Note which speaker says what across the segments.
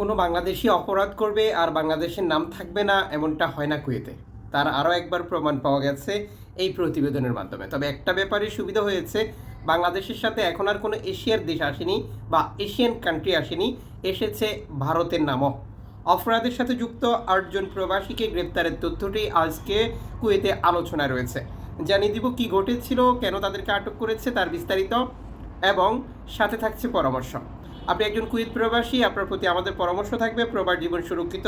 Speaker 1: কোনো বাংলাদেশি অপরাধ করবে আর বাংলাদেশের নাম থাকবে না, এমনটা হয় না কুয়েতে। তার আরও একবার প্রমাণ পাওয়া গেছে এই প্রতিবেদনের মাধ্যমে। তবে একটা ব্যাপারে সুবিধা হয়েছে, বাংলাদেশের সাথে এখন আর কোনো এশিয়ার দেশ আসেনি বা এশিয়ান কান্ট্রি আসেনি, এসেছে ভারতের নামও। অপরাধের সাথে যুক্ত আটজন প্রবাসীকে গ্রেপ্তারের তথ্যটি আজকে কুয়েতে আলোচনায় রয়েছে। জানিয়ে দিব কি ঘটেছিল, কেন তাদেরকে আটক করেছে তার বিস্তারিত, এবং সাথে থাকছে পরামর্শ। আপনি একজন কুয়েত প্রবাসী, আপনার প্রতি আমাদের পরামর্শ থাকবে, প্রবাস জীবন সুরক্ষিত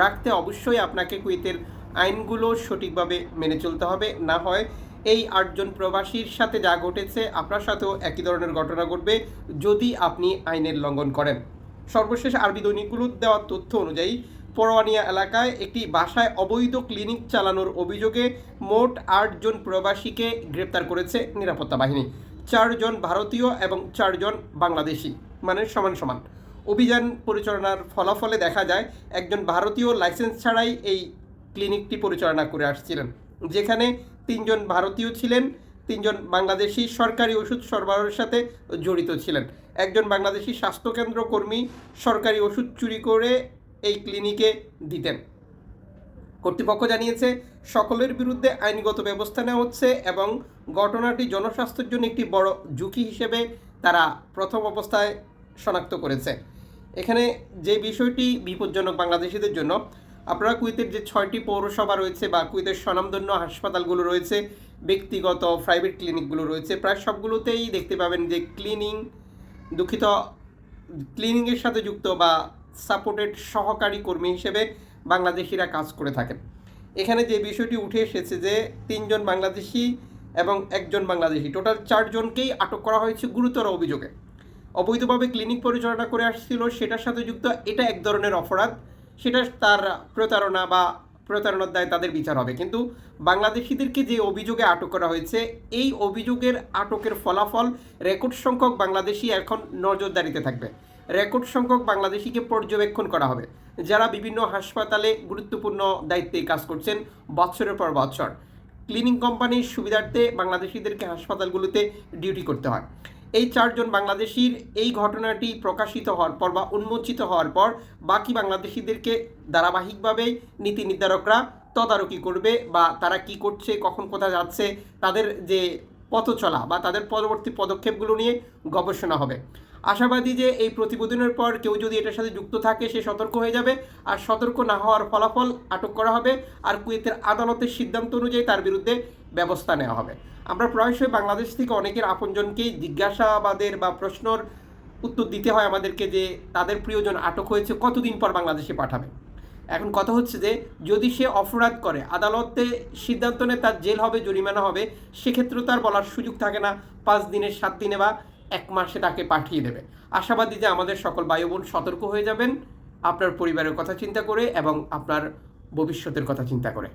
Speaker 1: রাখতে অবশ্যই আপনাকে কুয়েতের আইনগুলো সঠিকভাবে মেনে চলতে হবে। না হয় এই আটজন প্রবাসীর সাথে যা ঘটেছে, আপনার সাথেও একই ধরনের ঘটনা ঘটবে যদি আপনি আইনের লঙ্ঘন করেন। সর্বশেষ আরবি দৈনিকগুলোর দেওয়া তথ্য অনুযায়ী, পরোয়ানিয়া এলাকায় একটি বাসায় অবৈধ ক্লিনিক চালানোর অভিযোগে মোট আটজন প্রবাসীকে গ্রেপ্তার করেছে নিরাপত্তা বাহিনী। চারজন ভারতীয় এবং চারজন বাংলাদেশি। মানে সমান সমান। অভিযান পরিচালনার ফলাফলে দেখা যায়, একজন ভারতীয় লাইসেন্স ছাড়াই এই ক্লিনিকটি পরিচালনা করে আসছিলেন, যেখানে তিনজন ভারতীয় ছিলেন, তিনজন বাংলাদেশি সরকারি ওষুধ সরবরাহের সাথে জড়িত ছিলেন। একজন বাংলাদেশি স্বাস্থ্যকেন্দ্র কর্মী সরকারি ওষুধ চুরি করে এই ক্লিনিকে দিতেন। কর্তৃপক্ষ জানিয়েছে, সকলের বিরুদ্ধে আইনগত ব্যবস্থা নেওয়া হচ্ছে এবং ঘটনাটি জনস্বাস্থ্যের জন্য একটি বড় ঝুঁকি হিসেবে তারা প্রথম অবস্থায় শনাক্ত করেছে। এখানে যে বিষয়টি বিপজ্জনক বাংলাদেশিদের জন্য, আপনারা কুয়েতের যে ছয়টি পৌরসভা রয়েছে বা কুয়েতের স্বনামধন্য হাসপাতালগুলো রয়েছে, ব্যক্তিগত প্রাইভেট ক্লিনিকগুলো রয়েছে, প্রায় সবগুলোতেই দেখতে পাবেন যে ক্লিনিং দুঃখিত ক্লিনিংয়ের সাথে যুক্ত বা সাপোর্টেড সহকারী কর্মী হিসেবে বাংলাদেশিরা কাজ করে থাকেন। এখানে যে বিষয়টি উঠে এসেছে যে তিনজন বাংলাদেশি এবং একজন বাংলাদেশি, টোটাল চারজনকেই আটক করা হয়েছে গুরুতর অভিযোগে। অবৈধভাবে ক্লিনিক পরিচালনা করে আসছিল, সেটার সাথে যুক্ত এটা এক ধরনের অপরাধ। সেটা তার প্রতারণা বা প্রতারণার দায় তাদের বিচার হবে। কিন্তু বাংলাদেশিদেরকে যে অভিযোগে আটক করা হয়েছে, এই অভিযোগের আটকের ফলাফল রেকর্ড সংখ্যক বাংলাদেশি এখন নজরদারিতে থাকবে। রেকর্ড সংখ্যক বাংলাদেশিকে পর্যবেক্ষণ করা হবে। যারা বিভিন্ন হাসপাতালে গুরুত্বপূর্ণ দায়িত্বে কাজ করছেন বছরের পর বছর ক্লিনিং কোম্পানির সুবিধার্থে বাংলাদেশিদেরকে হাসপাতালগুলোতে ডিউটি করতে হয়। এই চারজন বাংলাদেশির এই ঘটনাটি প্রকাশিত হওয়ার পর বা উন্মোচিত হওয়ার পর বাকি বাংলাদেশিদেরকে ধারাবাহিকভাবেই নীতি নির্ধারকরা তদারকি করবে বা তারা কি করছে, কখন কোথায় যাচ্ছে, তাদের যে পথ চলা বা তাদের পরবর্তী পদক্ষেপগুলো নিয়ে গবেষণা হবে। আশাবাদী যে এই প্রতিবেদনের পর কেউ যদি এটার সাথে যুক্ত থাকে, সে সতর্ক হয়ে যাবে আর সতর্ক না হওয়ার ফলাফল আটক করা হবে আর কুয়েতের আদালতের সিদ্ধান্ত অনুযায়ী তার বিরুদ্ধে ব্যবস্থা নেওয়া হবে। আমরা প্রায়শই বাংলাদেশ থেকে অনেকের আপনজনকেই জিজ্ঞাসাবাদের বা প্রশ্নর উত্তর দিতে হয় আমাদেরকে যে তাদের প্রিয়জন আটক হয়েছে, কতদিন পর বাংলাদেশে পাঠাবে? এখন কথা হচ্ছে যে, যদি সে অপরাধ করে, আদালতে সিদ্ধান্ত নেয় তার জেল হবে, জরিমানা হবে, সেক্ষেত্রেও তার বলার সুযোগ থাকে না। পাঁচ দিনের সাত দিনে বা এক মাসে তাকে পাঠিয়ে দেবে। আশাবাদী যে আমাদের সকল ভাই বোন সতর্ক হয়ে যাবেন। আপনার পরিবারের কথা চিন্তা করে এবং আপনার ভবিষ্যতের কথা চিন্তা করে।